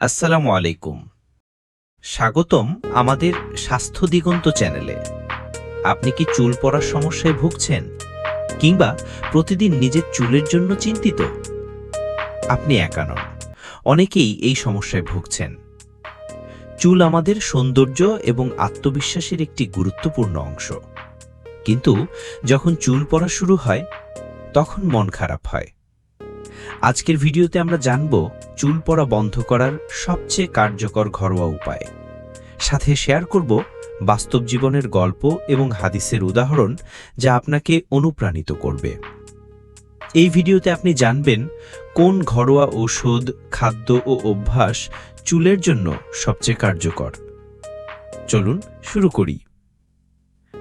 আসসালামু আলাইকুম। স্বাগতম আমাদের স্বাস্থ্য দিগন্ত চ্যানেলে। আপনি কি চুল পড়ার সমস্যায় ভুগছেন কিংবা প্রতিদিন নিজের চুলের জন্য চিন্তিত? আপনি একা নন, অনেকেই এই সমস্যায় ভুগছেন। চুল আমাদের সৌন্দর্য এবং আত্মবিশ্বাসের একটি গুরুত্বপূর্ণ অংশ। কিন্তু যখন চুল পড়া শুরু হয়, তখন মন খারাপ হয়। আজকের ভিডিওতে আমরা জানব চুল পড়া বন্ধ করার সবচেয়ে কার্যকর ঘরোয়া উপায়। সাথে শেয়ার করব বাস্তব জীবনের গল্প এবং হাদিসের উদাহরণ যা আপনাকে অনুপ্রাণিত করবে। এই ভিডিওতে আপনি জানবেন কোন ঘরোয়া ঔষধ খাদ্য ও অভ্যাস চুলের জন্য সবচেয়ে কার্যকর। চলুন শুরু করি।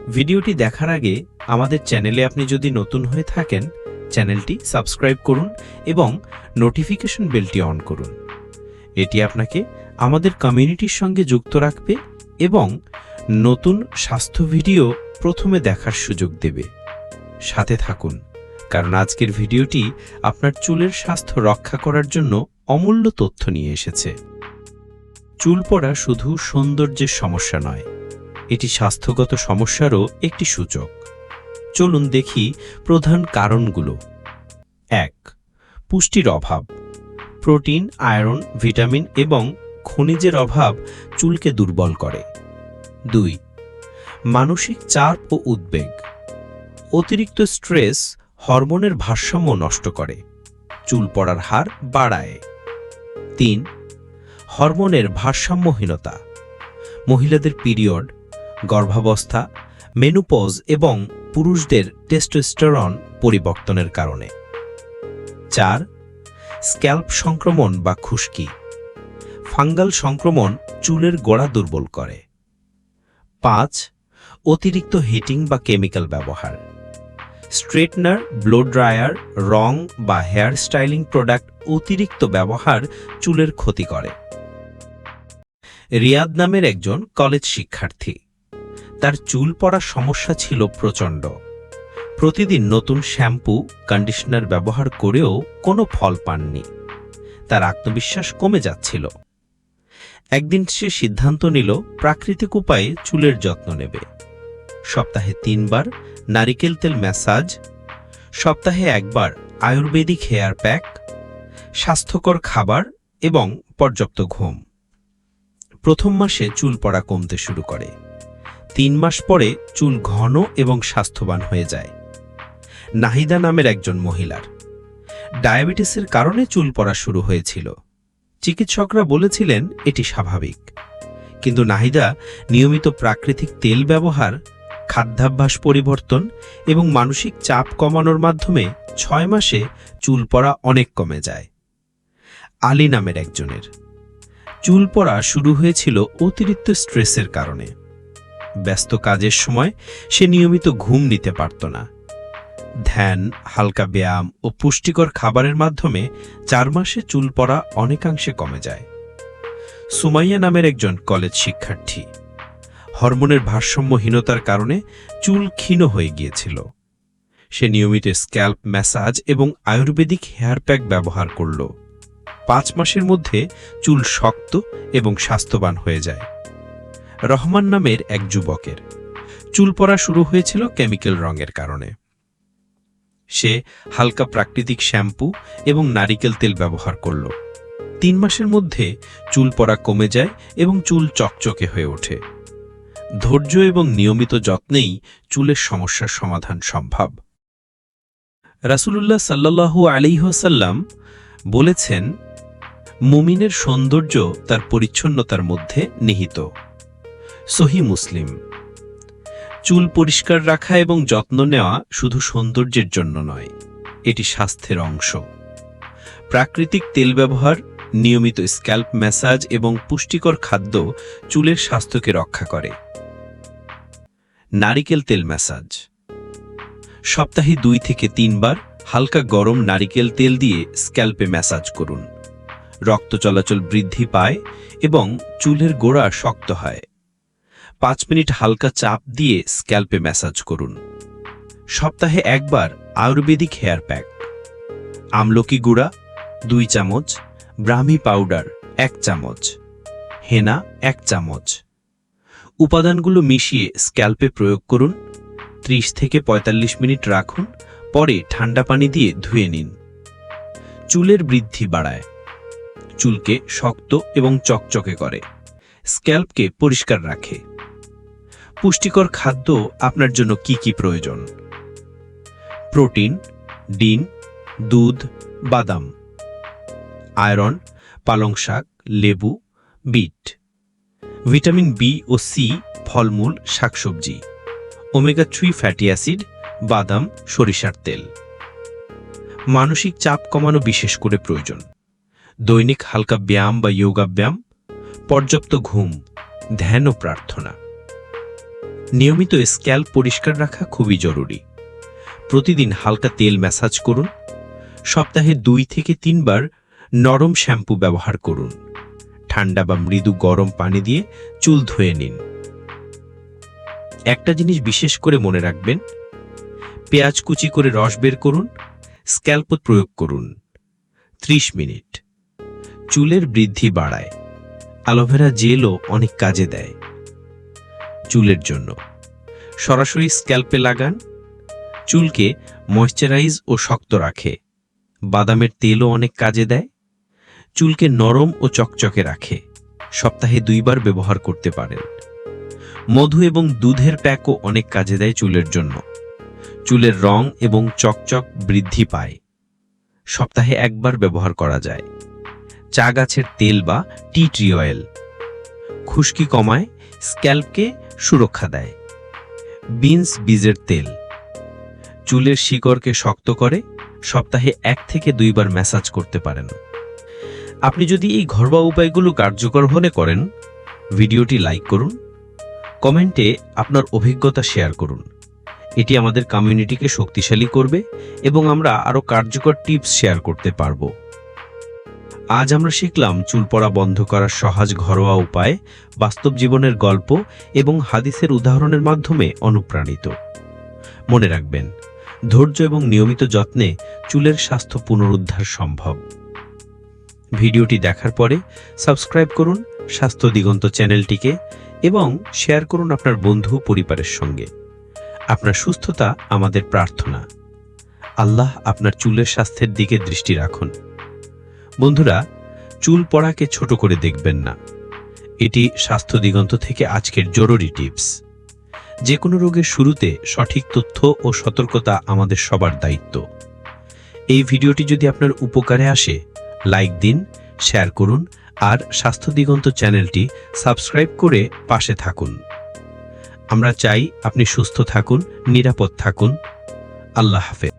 ভিডিওটি দেখার আগে আমাদের চ্যানেলে আপনি যদি নতুন হয়ে থাকেন চ্যানেলটি সাবস্ক্রাইব করুন এবং নোটিফিকেশন বেলটি অন করুন। এটি আপনাকে আমাদের কমিউনিটির সঙ্গে যুক্ত রাখবে এবং নতুন স্বাস্থ্য ভিডিও প্রথমে দেখার সুযোগ দেবে। সাথে থাকুন, কারণ আজকের ভিডিওটি আপনার চুলের স্বাস্থ্য রক্ষা করার জন্য অমূল্য তথ্য নিয়ে এসেছে। চুল পড়া শুধু সৌন্দর্যের সমস্যা নয়, এটি স্বাস্থ্যগত সমস্যারও একটি সূচক। চলুন দেখি প্রধান কারণগুলো। এক, পুষ্টির অভাব। প্রোটিন, আয়রন, ভিটামিন এবং খনিজের অভাব চুলকে দুর্বল করে। দুই, মানসিক চাপ ও উদ্বেগ। অতিরিক্ত স্ট্রেস হরমোনের ভারসাম্য নষ্ট করে, চুল পড়ার হার বাড়ায়। তিন, হরমোনের ভারসাম্যহীনতা। মহিলাদের পিরিয়ড, গর্ভাবস্থা, মেনুপজ এবং পুরুষদের টেস্টোস্টেরন পরিবর্তনের কারণে। চার স্ক্যাল্প সংক্রমণ বা খুশকি। ফাঙ্গাল সংক্রমণ চুলের গোড়া দুর্বল করে। পাঁচ, অতিরিক্ত হিটিং বা কেমিক্যাল ব্যবহার। স্ট্রেটনার ব্লো ড্রায়ার, রং বা হেয়ার স্টাইলিং প্রোডাক্ট অতিরিক্ত ব্যবহার চুলের ক্ষতি করে। রিয়াদ নামের একজন কলেজ শিক্ষার্থী। তার চুল পড়ার সমস্যা ছিল প্রচণ্ড। প্রতিদিন নতুন শ্যাম্পু, কন্ডিশনার ব্যবহার করেও কোনো ফল পাননি। তার আত্মবিশ্বাস কমে যাচ্ছিল। একদিন সে সিদ্ধান্ত নিল, প্রাকৃতিক উপায়ে চুলের যত্ন নেবে। সপ্তাহে তিনবার নারিকেল তেল ম্যাসাজ, সপ্তাহে একবার আয়ুর্বেদিক হেয়ার প্যাক, স্বাস্থ্যকর খাবার এবং পর্যাপ্ত ঘুম। প্রথম মাসে চুল পড়া কমতে শুরু করে। তিন মাস পরে চুল ঘন এবং স্বাস্থ্যবান হয়ে যায়। নাহিদা নামের একজন মহিলার। ডায়াবেটিসের কারণে চুল পড়া শুরু হয়েছিল। চিকিৎসকরা বলেছিলেন এটি স্বাভাবিক। কিন্তু নাহিদা নিয়মিত প্রাকৃতিক তেল ব্যবহার, খাদ্যাভ্যাস পরিবর্তন এবং মানসিক চাপ কমানোর মাধ্যমে ছয় মাসে চুল পড়া অনেক কমে যায়। আলী নামের একজনের। চুল পড়া শুরু হয়েছিল অতিরিক্ত স্ট্রেসের কারণে। ব্যস্ত কাজের সময় সে নিয়মিত ঘুম নিতে পারত না। ধ্যান, হালকা ব্যায়াম ও পুষ্টিকর খাবারের মাধ্যমে চার মাসে চুল পড়া অনেকাংশে কমে যায়। সুমাইয়া নামের একজন কলেজ শিক্ষার্থী। হরমোনের ভারসাম্যহীনতার কারণে চুল ক্ষীণ হয়ে গিয়েছিল। সে নিয়মিত স্ক্যাল্প ম্যাসাজ এবং আয়ুর্বেদিক হেয়ার প্যাক ব্যবহার করল। পাঁচ মাসের মধ্যে চুল শক্ত এবং স্বাস্থ্যবান হয়ে যায়। রহমান নামের এক যুবকের। চুল পড়া শুরু হয়েছিল কেমিক্যাল রঙের কারণে। সে হালকা প্রাকৃতিক শ্যাম্পু এবং নারিকেল তেল ব্যবহার করল। তিন মাসের মধ্যে চুল পড়া কমে যায় এবং চুল চকচকে হয়ে ওঠে। ধৈর্য এবং নিয়মিত যত্নেই চুলের সমস্যার সমাধান সম্ভব। রাসূলুল্লাহ সাল্লাল্লাহু আলাইহসাল্লাম বলেছেন, মুমিনের সৌন্দর্য তার পরিচ্ছন্নতার মধ্যে নিহিত। সহি মুসলিম। চুল পরিষ্কার রাখা এবং যত্ন নেওয়া শুধু সৌন্দর্যের জন্য নয়, এটি স্বাস্থ্যের অংশ। প্রাকৃতিক তেল ব্যবহার, নিয়মিত স্ক্যাল্প ম্যাসাজ এবং পুষ্টিকর খাদ্য চুলের স্বাস্থ্যকে রক্ষা করে। নারিকেল তেল ম্যাসাজ। সপ্তাহে দুই থেকে তিনবার হালকা গরম নারিকেল তেল দিয়ে স্ক্যাল্পে ম্যাসাজ করুন। রক্ত চলাচল বৃদ্ধি পায় এবং চুলের গোড়া শক্ত হয়। পাঁচ মিনিট হালকা চাপ দিয়ে স্ক্যাল্পে ম্যাসাজ করুন। সপ্তাহে একবার আয়ুর্বেদিক হেয়ার প্যাক। আমলকি গুঁড়া, দুই চামচ, ব্রাহ্মি পাউডার, এক চামচ, হেনা, এক চামচ। উপাদানগুলো মিশিয়ে স্ক্যাল্পে প্রয়োগ করুন। 30 থেকে ৪৫ মিনিট রাখুন, পরে ঠান্ডা পানি দিয়ে ধুয়ে নিন। চুলের বৃদ্ধি বাড়ায়। চুলকে শক্ত এবং চকচকে করে। স্ক্যাল্পকে পরিষ্কার রাখে। পুষ্টিকর খাদ্য আপনার জন্য কি কি প্রয়োজন? প্রোটিন, ডিম, দুধ, বাদাম। আয়রন, পালং শাক, লেবু, বিট। ভিটামিন বি ও সি, ফলমূল, শাকসবজি। ওমেগা থ্রি ফ্যাটি অ্যাসিড, বাদাম, সরিষার তেল। মানসিক চাপ কমানো বিশেষ করে প্রয়োজন। দৈনিক হালকা ব্যায়াম বা যোগা ব্যায়াম পর্যাপ্ত ঘুম, ধ্যান ও প্রার্থনা। নিয়মিত স্ক্যাল্প পরিষ্কার রাখা খুবই জরুরি। প্রতিদিন হালকা তেল ম্যাসাজ করুন। সপ্তাহে দুই থেকে তিনবার নরম শ্যাম্পু ব্যবহার করুন। ঠান্ডা বা মৃদু গরম পানি দিয়ে চুল ধুয়ে নিন। একটা জিনিস বিশেষ করে মনে রাখবেন, পেঁয়াজ কুচি করে রস বের করুন, স্ক্যাল্প প্রয়োগ করুন। 30 মিনিট। চুলের বৃদ্ধি বাড়ায়। অ্যালোভেরা জেলও অনেক কাজে দেয়। চুলের জন্য। সরাসরি স্ক্যাল্পে লাগান। চুলকে ময়শ্চারাইজ ও শক্ত রাখে। বাদামের তেলও অনেক কাজে দেয়। চুলকে নরম ও চকচকে রাখে। সপ্তাহে দুইবার ব্যবহার করতে পারেন। মধু এবং দুধের প্যাকও অনেক কাজে দেয় চুলের জন্য। চুলের রং এবং চকচক বৃদ্ধি পায়। সপ্তাহে একবার ব্যবহার করা যায়। চা গাছের তেল বা টি ট্রি অয়েল। খুশকি কমায় স্ক্যাল্পকে সুরক্ষা দেয়। বিনস বীজের তেল। চুলের শিকড়কে শক্ত করে সপ্তাহে এক থেকে দুইবার ম্যাসাজ করতে পারেন। আপনি যদি এই ঘরোয়া উপায়গুলো কার্যকর মনে করেন, ভিডিওটি লাইক করুন, কমেন্টে আপনার অভিজ্ঞতা শেয়ার করুন। এটি আমাদের কমিউনিটিকে শক্তিশালী করবে এবং আমরা আরও কার্যকর টিপস শেয়ার করতে পারব। আজ আমরা শিখলাম চুল পড়া বন্ধ করার সহজ ঘরোয়া উপায়, বাস্তব জীবনের গল্প এবং হাদিসের উদাহরণের মাধ্যমে অনুপ্রাণিত। মনে রাখবেন, ধৈর্য এবং নিয়মিত যত্নে চুলের স্বাস্থ্য পুনরুদ্ধার সম্ভব। ভিডিওটি দেখার পরে সাবস্ক্রাইব করুন স্বাস্থ্য দিগন্ত চ্যানেলটিকে এবং শেয়ার করুন আপনার বন্ধু পরিবারের সঙ্গে। আপনার সুস্থতা আমাদের প্রার্থনা। আল্লাহ আপনার চুলের স্বাস্থ্যের দিকে দৃষ্টি রাখুন। বন্ধুরা, চুল পড়াকে ছোট করে দেখবেন না। এটি স্বাস্থ্য দিগন্ত থেকে আজকের জরুরি টিপস। যে কোনো রোগের শুরুতে সঠিক তথ্য ও সতর্কতা আমাদের সবার দায়িত্ব। এই ভিডিওটি যদি আপনার উপকারে আসে, লাইক দিন, শেয়ার করুন আর স্বাস্থ্য দিগন্ত চ্যানেলটি সাবস্ক্রাইব করে পাশে থাকুন। আমরা চাই আপনি সুস্থ থাকুন, নিরাপদ থাকুন। আল্লাহ হাফেজ।